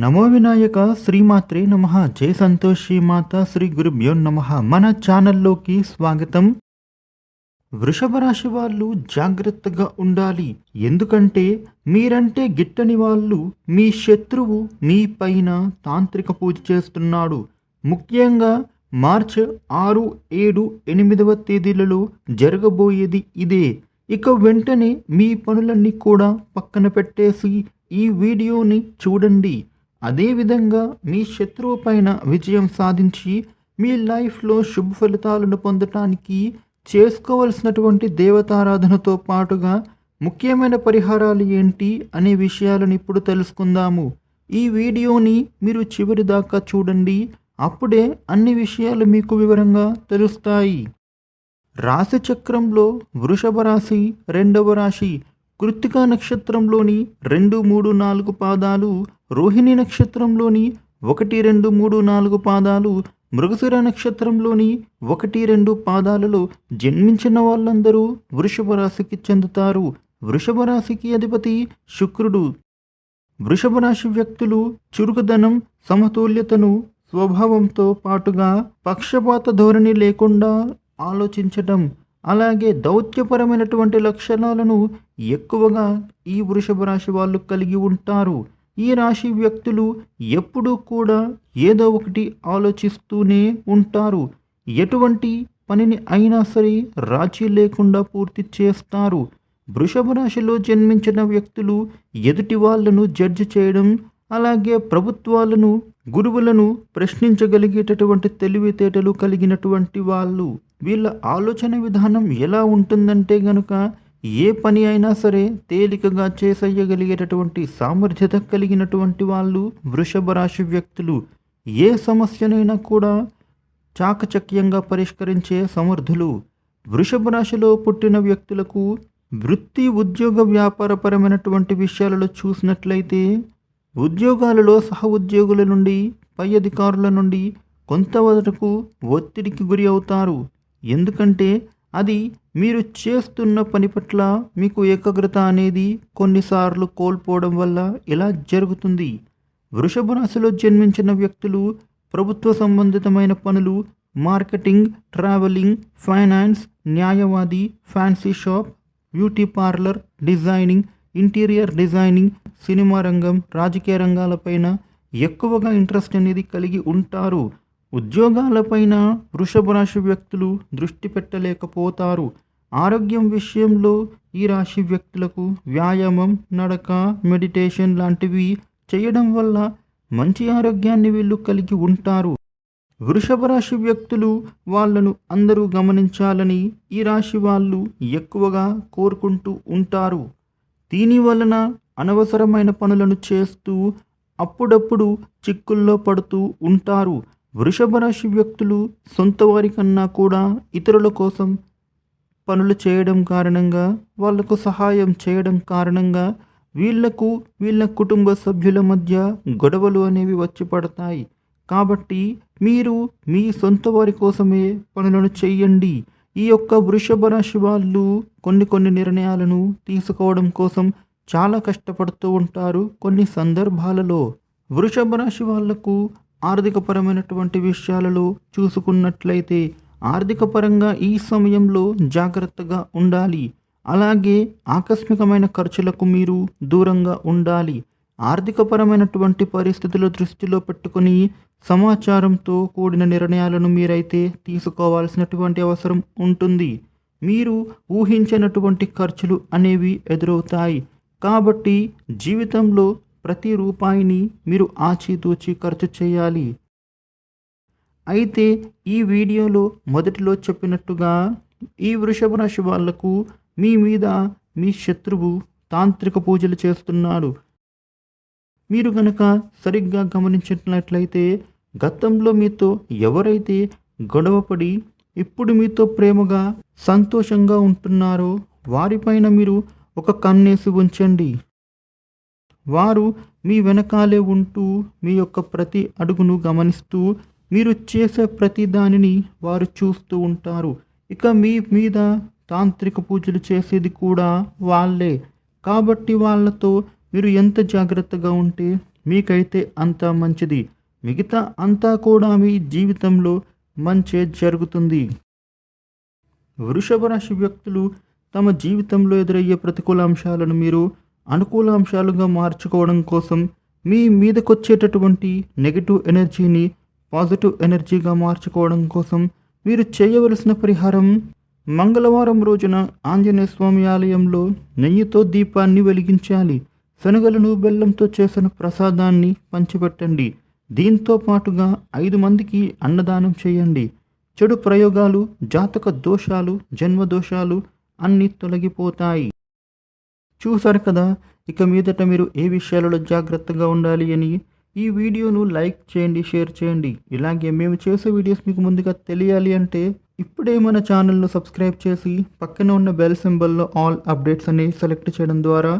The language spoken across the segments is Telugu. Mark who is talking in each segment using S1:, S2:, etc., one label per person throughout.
S1: నమో వినాయక శ్రీమాత్రే నమ జయ సంతోష్ మాత శ్రీ గురుభ్యో నమ. మన ఛానల్లోకి స్వాగతం. వృషభ రాశి వాళ్ళు జాగ్రత్తగా ఉండాలి. ఎందుకంటే మీరంటే గిట్టని వాళ్ళు మీ శత్రువు మీ పైన తాంత్రిక పూజ చేస్తున్నాడు. ముఖ్యంగా మార్చ్ ఆరు ఏడు ఎనిమిదవ తేదీలలో జరగబోయేది ఇదే. ఇక వెంటనే మీ పనులన్నీ కూడా పక్కన పెట్టేసి ఈ వీడియోని చూడండి. అదేవిధంగా మీ శత్రువు పైన విజయం సాధించి మీ లైఫ్లో శుభ ఫలితాలను పొందటానికి చేసుకోవలసినటువంటి దేవతారాధనతో పాటుగా ముఖ్యమైన పరిహారాలు ఏంటి అనే విషయాలను ఇప్పుడు తెలుసుకుందాము. ఈ వీడియోని మీరు చివరి దాకా చూడండి. అప్పుడే అన్ని విషయాలు మీకు వివరంగా తెలుస్తాయి. రాశి చక్రంలో వృషభ రాశి రెండవ రాశి కృత్తికా నక్షత్రంలోని రెండు మూడు నాలుగు పాదాలు రోహిణి నక్షత్రంలోని ఒకటి రెండు మూడు నాలుగు పాదాలు మృగశిర నక్షత్రంలోని ఒకటి రెండు పాదాలలో జన్మించిన వాళ్ళందరూ వృషభ రాశికి చెందుతారు. వృషభ రాశికి అధిపతి శుక్రుడు. వృషభ రాశి వ్యక్తులు చురుకుదనం సమతుల్యతను స్వభావంతో పాటుగా పక్షపాత ధోరణి లేకుండా ఆలోచించటం అలాగే దౌత్యపరమైనటువంటి లక్షణాలను ఎక్కువగా ఈ వృషభ రాశి వాళ్ళు కలిగి ఉంటారు. ఈ రాశి వ్యక్తులు ఎప్పుడూ కూడా ఏదో ఒకటి ఆలోచిస్తూనే ఉంటారు. ఎటువంటి పనిని అయినా సరే రాజీ లేకుండా పూర్తి చేస్తారు. వృషభ రాశిలో జన్మించిన వ్యక్తులు ఎదుటి వాళ్ళను జడ్జి చేయడం అలాగే ప్రభుత్వాలను గురువులను ప్రశ్నించగలిగేటటువంటి తెలివితేటలు కలిగినటువంటి వాళ్ళు. వీళ్ళ ఆలోచన విధానం ఎలా ఉంటుందంటే గనుక ఏ పని అయినా సరే తేలికగా చేసేయగలిగేటటువంటి సామర్థ్యత కలిగినటువంటి వాళ్ళు వృషభ రాశి వ్యక్తులు. ఏ సమస్యనైనా కూడా చాకచక్యంగా పరిష్కరించే సమర్థులు. వృషభ రాశిలో పుట్టిన వ్యక్తులకు వృత్తి ఉద్యోగ వ్యాపారపరమైనటువంటి విషయాలలో చూసినట్లయితే ఉద్యోగాలలో సహ ఉద్యోగుల నుండి పై అధికారుల నుండి కొంతవరకు ఒత్తిడికి గురి అవుతారు. ఎందుకంటే అది మీరు చేస్తున్న పని పట్ల మీకు ఏకాగ్రత అనేది కొన్నిసార్లు కోల్పోవడం వల్ల ఇలా జరుగుతుంది. వృషభ రాశిలో జన్మించిన వ్యక్తులు ప్రభుత్వ సంబంధితమైన పనులు మార్కెటింగ్ ట్రావెలింగ్ ఫైనాన్స్ న్యాయవాది fancy shop beauty parlour designing interior designing cinema రంగం రాజకీయ రంగాలపైన ఎక్కువగా ఇంట్రెస్ట్ అనేది కలిగి ఉంటారు. ఉద్యోగాలపైన వృషభ రాశి వ్యక్తులు దృష్టి పెట్టలేకపోతారు. ఆరోగ్యం విషయంలో ఈ రాశి వ్యక్తులకు వ్యాయామం నడక మెడిటేషన్ లాంటివి చేయడం వల్ల మంచి ఆరోగ్యాన్ని వీళ్ళు కలిగి ఉంటారు. వృషభ రాశి వ్యక్తులు వాళ్ళను అందరూ గమనించాలని ఈ రాశి వాళ్ళు ఎక్కువగా కోరుకుంటూ ఉంటారు. దీని వలన అనవసరమైన పనులను చేస్తూ అప్పుడప్పుడు చిక్కుల్లో పడుతూ ఉంటారు. వృషభ రాశి వ్యక్తులు సొంత వారి కన్నా కూడా ఇతరుల కోసం పనులు చేయడం కారణంగా వాళ్ళకు సహాయం చేయడం కారణంగా వీళ్ళకు వీళ్ళ కుటుంబ సభ్యుల మధ్య గొడవలు అనేవి వచ్చి పడతాయి. కాబట్టి మీరు మీ సొంత వారి కోసమే పనులను చేయండి. ఈ యొక్క వృషభ రాశి వాళ్ళు కొన్ని కొన్ని నిర్ణయాలను తీసుకోవడం కోసం చాలా కష్టపడుతూ ఉంటారు కొన్ని సందర్భాలలో. వృషభ రాశి వాళ్ళకు ఆర్థికపరమైనటువంటి విషయాలలో చూసుకున్నట్లయితే ఆర్థికపరంగా ఈ సమయంలో జాగ్రత్తగా ఉండాలి. అలాగే ఆకస్మికమైన ఖర్చులకు మీరు దూరంగా ఉండాలి. ఆర్థికపరమైనటువంటి పరిస్థితులు దృష్టిలో పెట్టుకుని సమాచారంతో కూడిన నిర్ణయాలను మీరైతే తీసుకోవాల్సినటువంటి అవసరం ఉంటుంది. మీరు ఊహించినటువంటి ఖర్చులు అనేవి ఎదురవుతాయి. కాబట్టి జీవితంలో ప్రతి రూపాయిని మీరు ఆచితూచి ఖర్చు చేయాలి. అయితే ఈ వీడియోలో మొదటిలో చెప్పినట్టుగా ఈ వృషభ రాశి వాళ్ళకు మీ మీద మీ శత్రువు తాంత్రిక పూజలు చేస్తున్నాడు మీరు గనక సరిగ్గా గమనించినట్లయితే గతంలో మీతో ఎవరైతే గొడవపడి ఇప్పుడు మీతో ప్రేమగా సంతోషంగా ఉంటున్నారో వారిపైన మీరు ఒక కన్నేసి ఉంచండి. వారు మీ వెనకాలే ఉంటూ మీ యొక్క ప్రతి అడుగును గమనిస్తూ మీరు చేసే ప్రతి దానిని వారు చూస్తూ ఉంటారు. ఇక మీ మీద తాంత్రిక పూజలు చేసేది కూడా వాళ్ళే. కాబట్టి వాళ్ళతో మీరు ఎంత జాగ్రత్తగా ఉంటే మీకైతే అంత మంచిది. మిగతా అంతా కూడా మీ జీవితంలో మంచే జరుగుతుంది. వృషభ రాశి వ్యక్తులు తమ జీవితంలో ఎదురయ్యే ప్రతికూల అంశాలను మీరు అనుకూల అంశాలుగా మార్చుకోవడం కోసం మీ మీదకొచ్చేటటువంటి నెగిటివ్ ఎనర్జీని పాజిటివ్ ఎనర్జీగా మార్చుకోవడం కోసం మీరు చేయవలసిన పరిహారం మంగళవారం రోజున ఆంజనేయ స్వామి ఆలయంలో నెయ్యితో దీపాన్ని వెలిగించాలి. శనగలను బెల్లంతో చేసిన ప్రసాదాన్ని పంచిపెట్టండి. దీంతో పాటుగా ఐదు మందికి అన్నదానం చేయండి. చెడు ప్రయోగాలు జాతక దోషాలు జన్మ దోషాలు అన్నీ తొలగిపోతాయి. చూసారు కదా? ఇక మీదట మీరు ఏ విషయాలలో జాగ్రత్తగా ఉండాలి అని ఈ వీడియోను లైక్ చేయండి షేర్ చేయండి. ఇలాగే మేము చేసే వీడియోస్ మీకు ముందుగా తెలియాలి అంటే ఇప్పుడే మన ఛానల్ను సబ్స్క్రైబ్ చేసి పక్కన ఉన్న బెల్ సింబల్లో ఆల్ అప్డేట్స్ అని సెలెక్ట్ చేయడం ద్వారా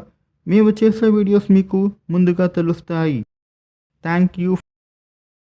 S1: మేము చేసే వీడియోస్ మీకు ముందుగా తెలుస్తాయి. Thank you.